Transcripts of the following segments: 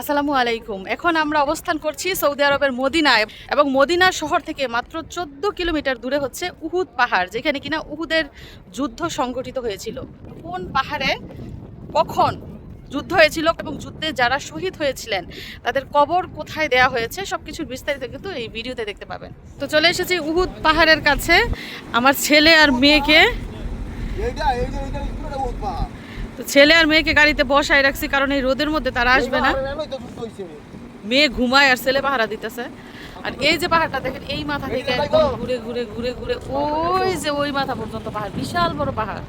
আসসালামু আলাইকুম। এখন আমরা অবস্থান করছি সৌদি আরবের মদিনায় এবং মদিনা শহর থেকে মাত্র চোদ্দ কিলোমিটার দূরে হচ্ছে উহুদ পাহাড়, যেখানে কিনা উহুদের যুদ্ধ সংগঠিত হয়েছিল। কোন পাহাড়ে কখন যুদ্ধ হয়েছিল এবং যুদ্ধে যারা শহীদ হয়েছিলেন, তাদের কবর কোথায় দেয়া হয়েছে সব কিছুর বিস্তারিত কিন্তু এই ভিডিওতে দেখতে পাবেন। তো চলে এসেছি উহুদ পাহাড়ের কাছে। আমার ছেলে আর মেয়েকে ছেলে আর মেয়েকে গাড়িতে বসায় রাখছি, কারণ এই রোদের মধ্যে তারা আসবে না। মেয়ে ঘুমায় আর ছেলে পাহারা দিতেছে। আর এই যে পাহাড়টা দেখেন, এই মাথা থেকে ঘুরে ঘুরে ঘুরে ঘুরে ওই যে ওই মাথা পর্যন্ত পাহাড়, বিশাল বড় পাহাড়।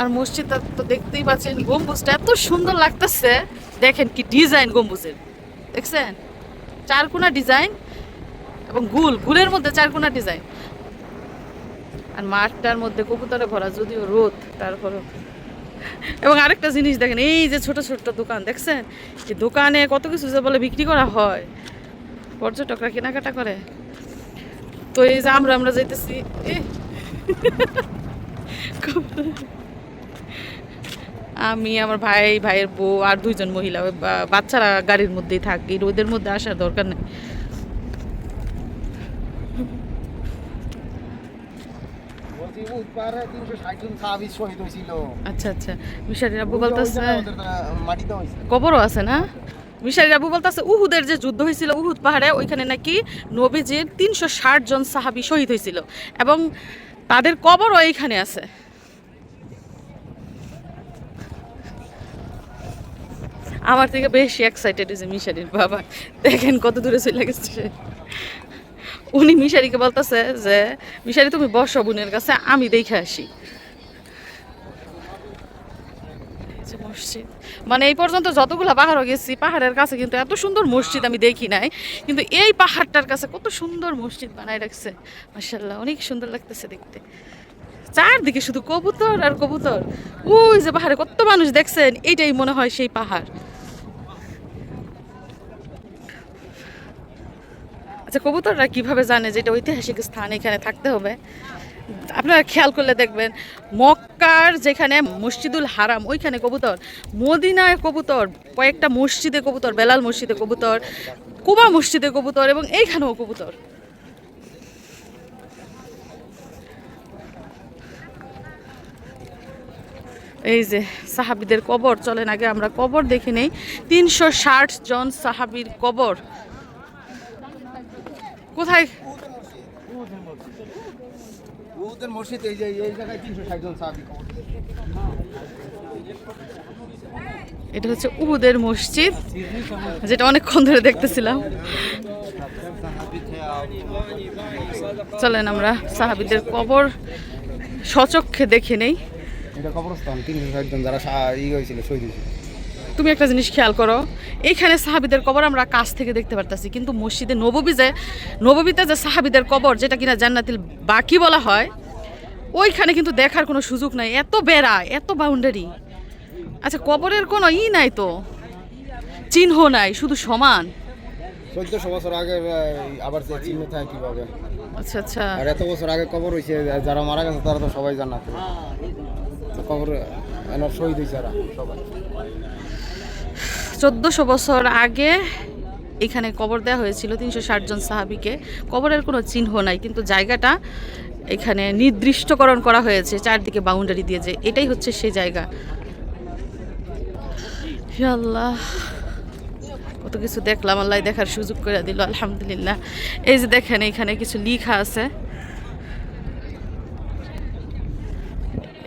আর মসজিদটা তো দেখতেই পাচ্ছেন, গম্বুজটা এত সুন্দর লাগতেছে। দেখেন কি ডিজাইন গম্বুজের, দেখছেন? চারকোনা ডিজাইন এবং গুল, গুলের মধ্যে চারকোনা ডিজাইন। আর মাঠটার মধ্যে কবুতরে ভরা, যদিও রোদ তারপরে এবং আরেকটা জিনিস দেখেন, এই যে ছোট ছোট দোকান, দেখছেন? এই দোকানে কত কিছু যে বলে বিক্রি করা হয়। পর্যটকরা কেনাকাটা করে। তো এই যে আমরা আমরা যাইতেছি। আমি, আমার ভাই, ভাইয়ের বউ আর দুইজন মহিলা বাচ্চারা গাড়ির মধ্যেই থাকি, রোদের মধ্যে আসার দরকার নেই। বলছি 360 জন সাহাবী শহীদ হয়েছিল আচ্ছা আচ্ছা। বলতেছে মাটিতে কবরও আছে না? আবু বলতেছে উহুদের যে যুদ্ধ হয়েছিল উহুদ পাহাড়ে ওইখানে নাকি নবীজির তিনশো ষাট জন সাহাবি শহীদ হয়েছিল এবং তাদের কবরও এইখানে আছে। আমার থেকে বেশি এক্সাইটেড হয়েছে মিশারির বাবা। দেখেন কত দূরে চলে গেছে সে। উনি মিশারিকে বলতেছে যে, মিশারি, তুমি বসো বোনের কাছে, আমি দেখে আসি। মানে এই পর্যন্ত যতগুলো পাহাড়ও গেছি, পাহাড়ের কাছে কিন্তু এত সুন্দর মসজিদ আমি দেখি নাই, কিন্তু এই পাহাড়টার কাছে কত সুন্দর মসজিদ বানায় রাখছে। মার্শাল্লাহ অনেক সুন্দর লাগতেছে দেখতে। চারদিকে শুধু কবুতর আর কবুতর। ওই যে পাহাড়ে কত মানুষ দেখছেন, এইটাই মনে হয় সেই পাহাড়। আচ্ছা কবুতররা কীভাবে জানে যে এটা ঐতিহাসিক স্থান, এখানে থাকতে হবে? আপনারা খেয়াল করলে দেখবেন, মক্কার যেখানে মসজিদুল হারাম, ওইখানে কবুতর, মদিনায় কবুতর, কয়েকটা মসজিদে কবুতর, বেলাল মসজিদে কবুতর, কুবা মসজিদে কবুতর এবং এইখানেও কবুতর। এই যে সাহাবিদের কবর, চলেন আগে আমরা কবর দেখে নেই। তিনশো ষাট জন সাহাবির কবর কোথায়? ওদের মসজিদ। এই যে এই জায়গায় 360 জন সাহাবী এটা হচ্ছে উহুদের মসজিদ যেটা অনেকক্ষণ ধরে দেখতেছিলাম। চলেন আমরা সাহাবিদের কবর সচক্ষে দেখে নেই। এটা কবরস্থান 360 জন যারা ই হয়েছিল শহীদ হয়েছিল। তুমি একটা জিনিস খেয়াল করো এইখানে সাহাবিদের কবর আমরা কাছ থেকে দেখতে পারতাছি, কিন্তু মসজিদে নববী যে, নববীতে যে সাহাবিদের কবর, যেটা কিনা জান্নাতিল বাকি বলা হয়, ওইখানে কিন্তু দেখার কোনো সুযোগ নাই, এত বেড়া, এত বাউন্ডারি আচ্ছা কবরের কোনো ই নাই তো, চিহ্ন নাই, শুধু সমান। 1400 বছর আগে আবার চিহ্ন থাকে আচ্ছা আচ্ছা। আর এত বছর আগে কবর হয়েছে যারা মারা গেছে তারা তো সবাই জান্নাতে। তো। কবর এনার শহীদ হয়েছে সবাই। চোদ্দোশো বছর আগে এখানে কবর দেওয়া হয়েছিল তিনশো ষাট জন সাহাবিকে। কবরের কোনো চিহ্ন নাই কিন্তু জায়গাটা এখানে নির্দিষ্টকরণ করা হয়েছে চারদিকে বাউন্ডারি দিয়ে যে এটাই হচ্ছে সেই জায়গা। আল্লাহ। কত কিছু দেখলাম, আল্লাহ দেখার সুযোগ করে দিল, আলহামদুলিল্লাহ। এই যে দেখেন, এখানে কিছু লিখা আছে।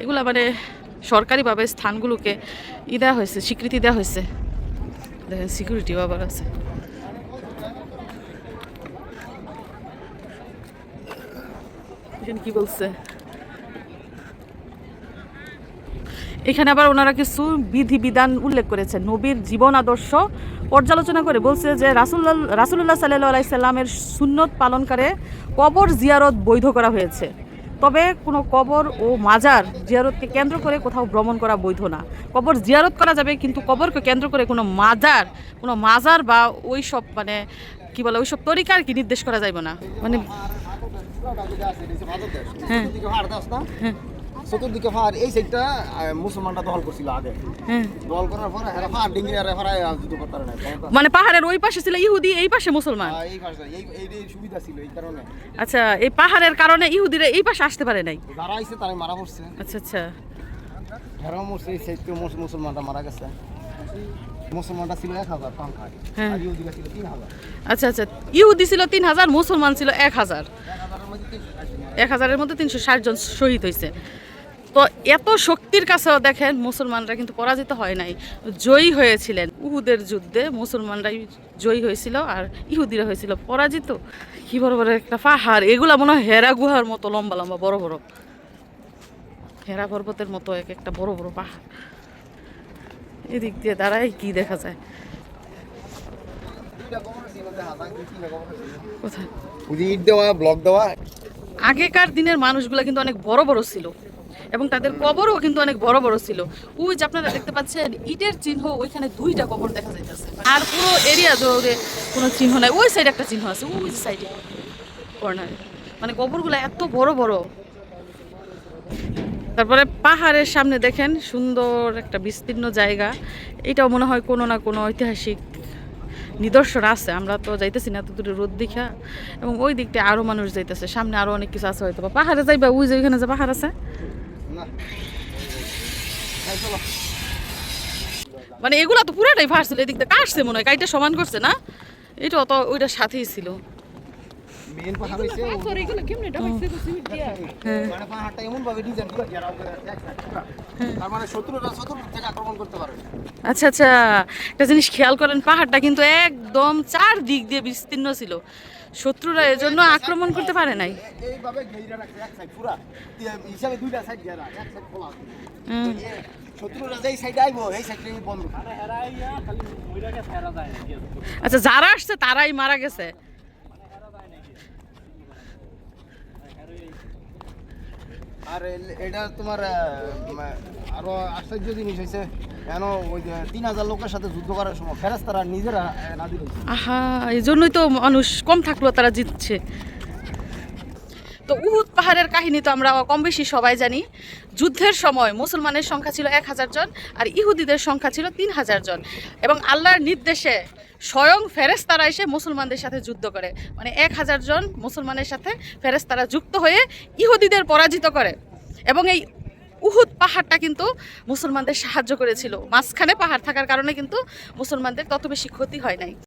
এগুলা মানে সরকারিভাবে স্থানগুলোকে ই দেওয়া হয়েছে, স্বীকৃতি দেওয়া হয়েছে। দেখেন সিকিউরিটি আবার আছে। কি বলছে। এখানে আবার ওনারা কিছু বিধি বিধান উল্লেখ করেছেন। নবীর জীবন আদর্শ পর্যালোচনা করে বলছে যে রাসুল্লাহ রাসুল্লাহ সাল্লাহ আলাইসাল্লামের সুন্নত পালনকারে কবর জিয়ারত বৈধ করা হয়েছে। তবে কোনো কবর ও মাজার জিয়ারতকে কেন্দ্র করে কোথাও ভ্রমণ করা বৈধ না। কবর জিয়ারত করা যাবে কিন্তু কবরকে কেন্দ্র করে কোনো মাজার কোনো মাজার বা ওই সব মানে কি বলে ওই সব তরিকার কি নির্দেশ করা যাবে না। মানে হ্যাঁ। হ্যাঁ। চতুর্দিকে পাহাড় এই সাইডটা মুসলমানরা দখল করছিল আগে। হ্যাঁ। দখল করার পরে ডিঙ্গি আর এরা যুদ্ধ করতে না মানে পাহাড়ের ওই পাশে ছিল ইহুদি এই পাশে মুসলমান? এই পাশে এই এই সুবিধা ছিল এই কারণে। আচ্ছা এই পাহাড়ের কারণে ইহুদিরা এই পাশে আসতে পারে নাই? যারা আইছে মারা পড়ছে। আচ্ছা আচ্ছা। হেরাও মরছে এই সাইড মুসলমানরা মারা গেছে। মুসলমানরা ছিল এক হাজার হ্যাঁ। আর ইহুদিরা ছিল তিন হাজার। আচ্ছা আচ্ছা ইহুদি ছিল তিন হাজার মুসলমান ছিল এক হাজার। এক হাজারের মধ্যে তিনশো ষাট জন। শহীদ হয়েছে তো এত শক্তির কাছেও দেখেন মুসলমানরা কিন্তু পরাজিত হয় নাই জয়ী হয়েছিলেন। উহুদের যুদ্ধে মুসলমানরাই জয়ী হয়েছিল আর ইহুদিরা হয়েছিল পরাজিত। কি বড় বড় একটা পাহাড় এগুলা মনে হয় হেরা গুহার মতো লম্বা লম্বা বড় বড়। হেরা পর্বতের মতো এক একটা বড় বড় পাহাড়। এদিক দিয়ে দাঁড়ায় কি দেখা যায়? আগেকার দিনের মানুষগুলো কিন্তু অনেক বড় বড় ছিল। এবং তাদের কবরও কিন্তু অনেক বড় বড় ছিল। ওই যে আপনারা দেখতে পাচ্ছেন, ইটের চিহ্ন, ওইখানে দুইটা কবর দেখা যাইতেছে। আর পুরো এরিয়া জুড়ে কোনো চিহ্ন নাই। ওই সাইডে একটা চিহ্ন আছে, ওই সাইডে কর্নারে মানে কবরগুলো এত বড় বড়। তারপরে পাহাড়ের সামনে দেখেন, সুন্দর একটা বিস্তীর্ণ জায়গা। এটাও মনে হয় কোনো না কোনো ঐতিহাসিক নিদর্শন আছে। আমরা তো যাইতেছি না এত দূরে রোদ দেখা। এবং ওই দিকটা আরও মানুষ যাইতেছে। সামনে আরও অনেক কিছু আছে হয়তো পাহাড়ে যাইবা, ওই যে ওইখানে যে পাহাড় আছে। মানে এগুলা তো পুরাটাই ফাটছিল এদিক দিয়ে কাটছে মনে হয়, কাইটা সমান করছে না? এটা অত ওইটার সাথেই ছিল। মেন পাহাড় হইছে হ্যাঁ মানে পাহাড়টা এমন ভাবে ডিজাইন করে ঘেরাও করে আছে এক side পুরা। তার মানে শত্রুরা চতুর্দিক থেকে আক্রমণ করতে পারবে আচ্ছা আচ্ছা একটা জিনিস খেয়াল করেন পাহাড়টা কিন্তু একদম চার দিক দিয়ে বিস্তীর্ণ ছিল। শত্রুরা এজন্য আক্রমণ করতে পারে নাই। এইভাবে ঘেরা রাখছে এক সাইড পুরা। হিসাবে দুইটা সাইড ঘেরা এক সাইড খোলা। হুম। তো এ- শত্রুরা যেই সাইডে আইবো এই আচ্ছা যারা আসছে তারাই মারা গেছে। আর এটা তোমার আরও আশ্চর্য জিনিস হয়েছে কেন ওই তিন হাজার লোকের সাথে যুদ্ধ করার সময় ফেরাস্তারা নিজেরা আহ, নাজির হয়েছে আহা এই জন্যই তো মানুষ কম থাকল তারা জিতছে। তো উহুদ পাহাড়ের কাহিনী তো আমরা কম বেশি সবাই জানি। যুদ্ধের সময় মুসলমানের সংখ্যা ছিল এক হাজার জন আর ইহুদিদের সংখ্যা ছিল তিন হাজার জন। এবং আল্লাহর নির্দেশে স্বয়ং ফেরেস্তারা এসে মুসলমানদের সাথে যুদ্ধ করে। মানে এক হাজার জন মুসলমানের সাথে ফেরেস্তারা যুক্ত হয়ে ইহুদিদের পরাজিত করে। এবং এই উহুদ পাহাড়টা কিন্তু মুসলমানদের সাহায্য করেছিল। মাঝখানে পাহাড় থাকার কারণে কিন্তু মুসলমানদের তত বেশি ক্ষতি হয় নাই।